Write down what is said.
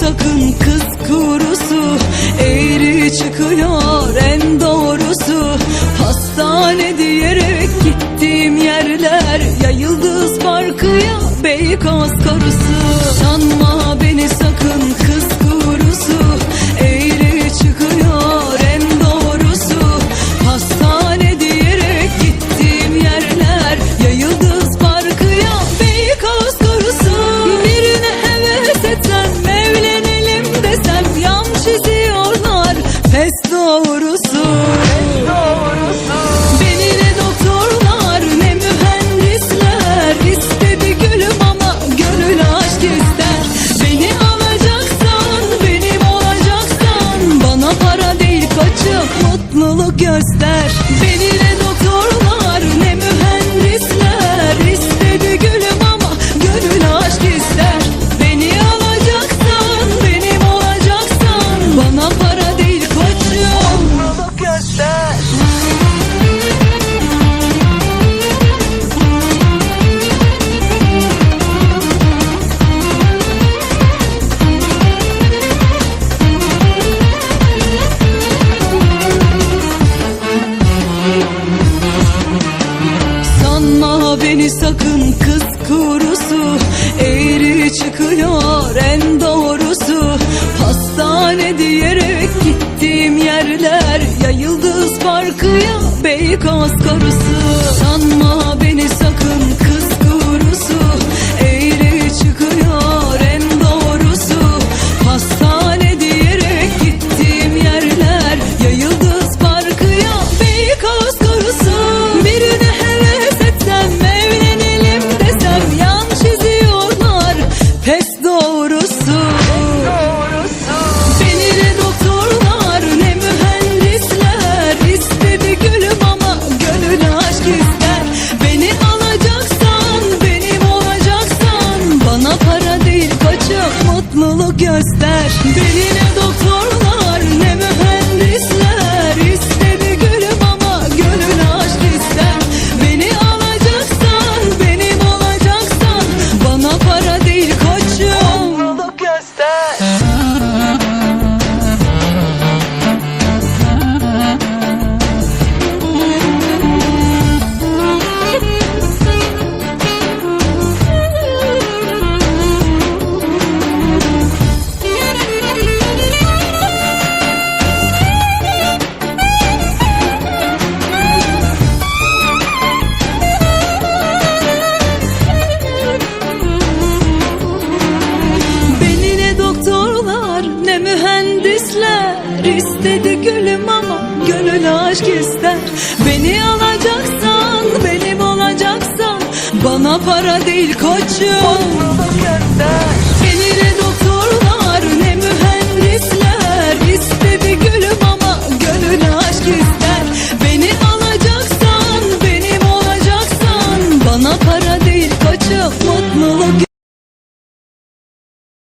sakın Beykoz korusu Sanma beni sakın kız kurusu. Eğri çıkıyor en doğrusu. Hastane diyerek gittiğim yerler Ya. Yıldız Parkı Beykoz korusu Birine heves etsem evlenelim desem Yan çiziyorlar. Pes doğrusu göster Beni Çıkıyor en doğrusu. Hastane diyerek gittiğim yerler Ya Yıldız Parkı ya Beykoz korusu. Sanma beni sakın mutluluk göster. Beni doktorlar Beni alacaksan benim olacaksan bana para değil koçum. Mutluluk göster